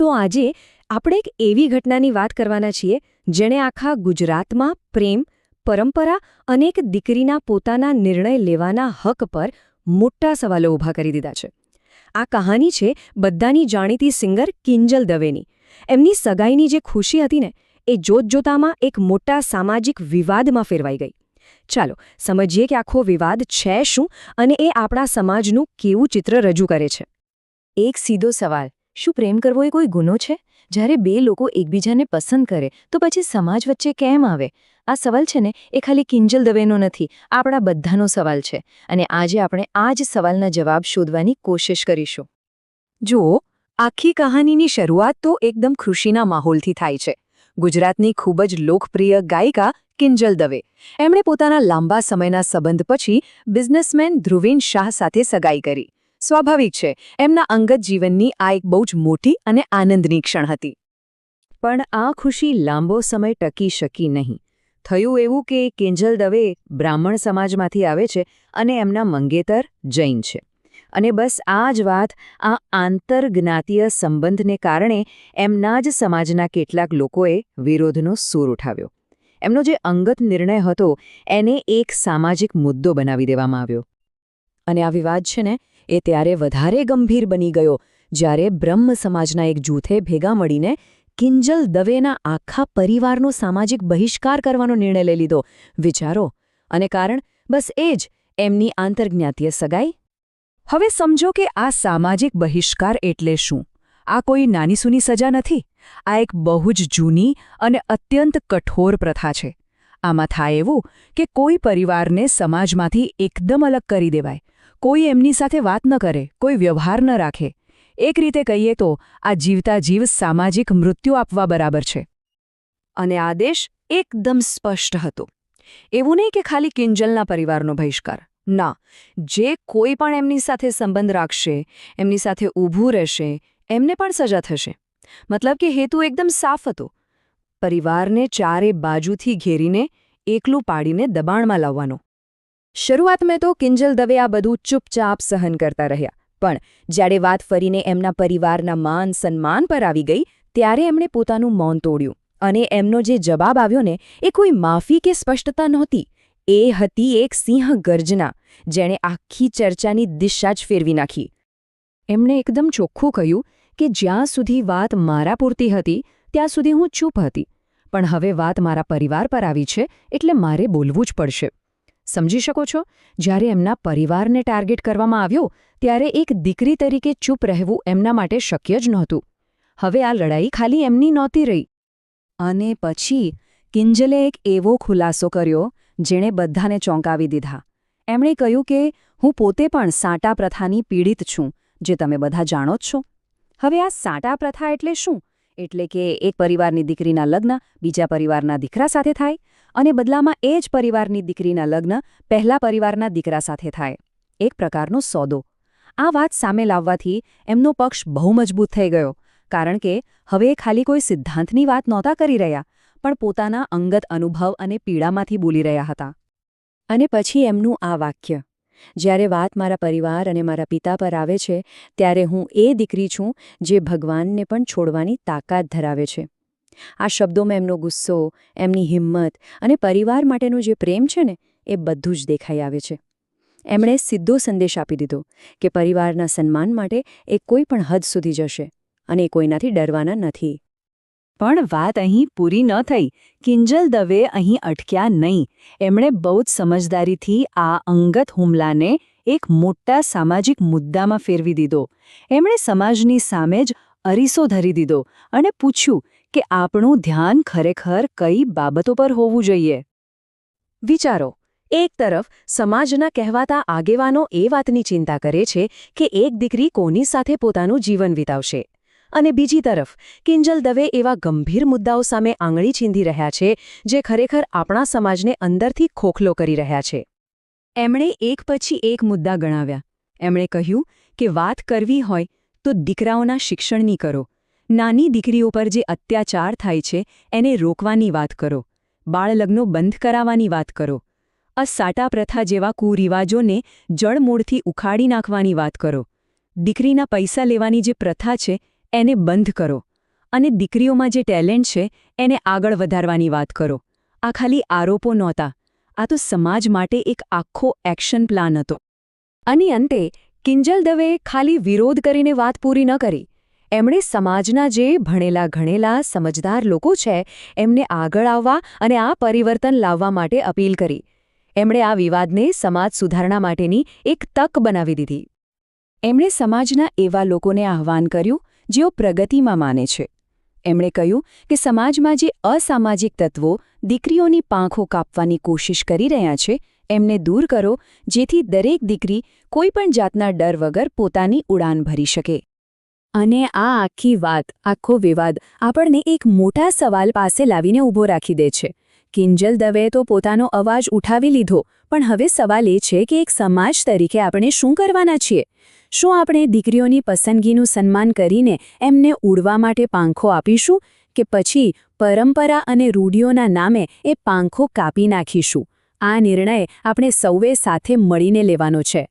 તો આજે આપણે એક એવી ઘટનાની વાત કરવાના છીએ, જેણે આખા ગુજરાતમાં પ્રેમ, પરંપરા અને એક દીકરીના પોતાના નિર્ણય લેવાના હક પર મોટા સવાલો ઊભા કરી દીધા છે. આ કહાની છે બધાની જાણીતી સિંગર કિંજલ દવેની. એમની સગાઈની જે ખુશી હતી ને, એ જોતજોતામાં એક મોટા સામાજિક વિવાદમાં ફેરવાઈ ગઈ. ચાલો, સમજીએ કે આખો વિવાદ છે શું અને એ આપણા સમાજનું કેવું ચિત્ર રજૂ કરે છે. એક સીધો સવાલ. શું પ્રેમ કરવો એ કોઈ ગુનો છે? જ્યારે બે લોકો એકબીજાને પસંદ કરે, તો પછી સમાજ વચ્ચે કેમ આવે? આ સવાલ છે ને, એ ખાલી કિંજલ દવેનો નથી, આપણા બધાનો સવાલ છે. અને આજે આપણે આ જ સવાલના જવાબ શોધવાની કોશિશ કરીશું. જુઓ, આખી કહાનીની શરૂઆત તો એકદમ ખુશીના માહોલથી થાય છે. ગુજરાતની ખૂબ જ લોકપ્રિય ગાયિકા કિંજલ દવે. એમણે પોતાના લાંબા સમયના સંબંધ પછી બિઝનેસમેન ધ્રુવીન શાહ સાથે સગાઈ કરી. સ્વાભાવિક છે, એમના અંગત જીવનની આ એક બહુ જ મોટી અને આનંદની ક્ષણ હતી. પણ આ ખુશી લાંબો સમય ટકી શકી નહીં. થયું એવું કે કેન્જલ દવે બ્રાહ્મણ સમાજમાંથી આવે છે અને એમના મંગેતર જૈન છે. અને બસ આ જ વાત આ આંતરજ્ઞાતીય સંબંધને કારણે એમના જ સમાજના કેટલાક લોકોએ વિરોધનો સૂર ઉઠાવ્યો. એમનો જે અંગત નિર્ણય હતો, એને એક સામાજિક મુદ્દો બનાવી દેવામાં આવ્યો. અને આ વિવાદ છે ને એ ત્યારે વધારે ગંભીર બની ગયો, જ્યારે બ્રહ્મ સમાજના એક જૂથે ભેગા મળીને કિંજલ દવેના આખા પરિવારનો સામાજિક બહિષ્કાર કરવાનો નિર્ણય લઈ લીધો. વિચારો, અને કારણ? બસ એ જ, એમની આંતરજ્ઞાતીય સગાઈ? હવે સમજો કે આ સામાજિક બહિષ્કાર એટલે શું? આ કોઈ નાનીસૂની સજા નથી? આ એક બહુ જ જૂની અને અત્યંત કઠોર પ્રથા છે. આમાં થાય એવું કે કોઈ પરિવારને સમાજમાંથી એકદમ અલગ કરી દેવાય. કોઈ એમની સાથે વાત ન કરે, કોઈ વ્યવહાર ન રાખે. એક રીતે કહીએ તો, આ જીવતા જીવ સામાજિક મૃત્યુ આપવા બરાબર છે. અને આદેશ એકદમ સ્પષ્ટ હતો. એવું નહીં કે ખાલી કિંજલના પરિવારનો બહિષ્કાર. ના, જે કોઈ પણ એમની સાથે સંબંધ રાખશે, એમની સાથે ઊભું રહેશે, એમને પણ સજા થશે. મતલબ કે હેતુ એકદમ સાફ હતો. પરિવારને ચારે બાજુથી ઘેરીને એકલું પાડીને દબાણમાં લાવવાનો. શરૂઆતમાં તો કિંજલ દવે આ બધું ચૂપચાપ સહન કરતા રહ્યા. પણ જ્યારે વાત ફરીને એમના પરિવારના માન સન્માન પર આવી ગઈ, ત્યારે એમણે પોતાનું મૌન તોડ્યું. અને એમનો જે જવાબ આવ્યો ને, એ કોઈ માફી કે સ્પષ્ટતા નહોતી. એ હતી એક સિંહ ગર્જના, જેણે આખી ચર્ચાની દિશા જ ફેરવી નાખી. એમણે એકદમ ચોખ્ખું કહ્યું કે જ્યાં સુધી વાત મારા પૂરતી હતી, ત્યાં સુધી હું ચૂપ હતી. પણ હવે વાત મારા પરિવાર પર આવી છે, એટલે મારે બોલવું જ પડશે. સમજી શકો છો? જ્યારે એમના પરિવારને ટાર્ગેટ કરવામાં આવ્યો, ત્યારે એક દીકરી તરીકે ચૂપ રહેવું એમના માટે શક્ય જ નહોતું. હવે આ લડાઈ ખાલી એમની નહોતી રહી. અને પછી કિંજલે એક એવો ખુલાસો કર્યો, જેણે બધાને ચોંકાવી દીધા. એમણે કહ્યું કે, હું પોતે પણ સાટા પ્રથાની પીડિત છું, જે તમે બધા જાણો જ છો. હવે આ સાટા પ્રથા એટલે શું? એટલે કે એક પરિવારની દીકરીના લગ્ન, બીજા પરિવારના દીકરા સાથે થાય? અને બદલામાં એ જ પરિવારની દીકરીના લગ્ન પહેલા પરિવારના દીકરા સાથે થાય. એક પ્રકારનો સોદો. આ વાત સામે લાવવાથી એમનો પક્ષ બહુ મજબૂત થઈ ગયો, કારણ કે હવે ખાલી કોઈ સિદ્ધાંતની વાત નહોતા કરી રહ્યા, પણ પોતાના અંગત અનુભવ અને પીડામાંથી બોલી રહ્યા હતા. અને પછી એમનું આ વાક્ય. જ્યારે વાત મારા પરિવાર અને મારા પિતા પર આવે છે, ત્યારે હું એ દીકરી છું જે ભગવાનને પણ છોડવાની તાકાત ધરાવે છે. આ શબ્દોમાં એમનો ગુસ્સો, એમની હિંમત અને પરિવાર માટેનો જે પ્રેમ છે ને, એ બધું જ દેખાઈ આવે છે. એમણે સીધો સંદેશ આપી દીધો કે પરિવારના સન્માન માટે એ કોઈ પણ હદ સુધી જશે અને કોઈનાથી ડરવાના નથી. પણ વાત અહીં પૂરી ન થઈ. કિંજલ દવે અહીં અટક્યા નહીં. એમણે બહુ જ સમજદારીથી આ અંગત હુમલાને એક મોટા સામાજિક મુદ્દામાં ફેરવી દીધો. એમણે સમાજની સામે જ અરીસો ધરી દીધો અને પૂછ્યું કે આપણું ધ્યાન ખરેખર કઈ બાબતો પર હોવું જોઈએ. વિચારો, એક તરફ સમાજના કહેવાતા આગેવાનો એ વાતની ચિંતા કરે છે કે એક દીકરી કોની સાથે પોતાનું જીવન વિતાવશે. અને બીજી તરફ, કિંજલ દવે એવા ગંભીર મુદ્દાઓ સામે આંગળી ચીંધી રહ્યા છે જે ખરેખર આપણા સમાજને અંદરથી ખોખલો કરી રહ્યા છે. એમણે એક પછી એક મુદ્દા ગણાવ્યા. એમણે કહ્યું કે વાત કરવી હોય તો દીકરાઓના શિક્ષણની કરો. નાની દીકરીઓ પર જે અત્યાચાર થાય છે, એને રોકવાની વાત કરો. બાળલગ્નો બંધ કરાવવાની વાત કરો. આ સાટા પ્રથા જેવા કુરિવાજોને જળમૂળથી ઉખાડી નાખવાની વાત કરો. દીકરીના પૈસા લેવાની જે પ્રથા છે, એને બંધ કરો. અને દીકરીઓમાં જે ટેલેન્ટ છે, એને આગળ વધારવાની વાત કરો. આ ખાલી આરોપો નહોતા. આ તો સમાજ માટે એક આખો એક્શન પ્લાન હતો. અને અંતે કિંજલ દવેએ ખાલી વિરોધ કરીને વાત પૂરી ન કરી. એમણે સમાજના જે ભણેલા ગણેલા સમજદાર લોકો છે, એમને આગળ આવવા અને આ પરિવર્તન લાવવા માટે અપીલ કરી. એમણે આ વિવાદને સમાજ સુધારણા માટેની એક તક બનાવી દીધી. એમણે સમાજના એવા લોકોને આહ્વાન કર્યું, જેઓ પ્રગતિમાં માને છે. એમણે કહ્યું કે સમાજમાં જે અસામાજિક તત્વો દીકરીઓની પાંખો કાપવાની કોશિશ કરી રહ્યા છે, એમને દૂર કરો, જેથી દરેક દીકરી કોઈપણ જાતના ડર વગર પોતાની ઉડાન ભરી શકે. અને આ આખી વાત, આખો વિવાદ આપણને એક મોટા સવાલ પાસે લાવીને ઊભો રાખી દે છે. કિંજલ દવેએ તો પોતાનો અવાજ ઉઠાવી લીધો, પણ હવે સવાલ એ છે કે એક સમાજ તરીકે આપણે શું કરવાના છીએ? શું આપણે દીકરીઓની પસંદગીનું સન્માન કરીને એમને ઉડવા માટે પાંખો આપીશું, કે પછી પરંપરા અને રૂઢિઓના નામે એ પાંખો કાપી નાખીશું? આ નિર્ણય આપણે સૌએ સાથે મળીને લેવાનો છે.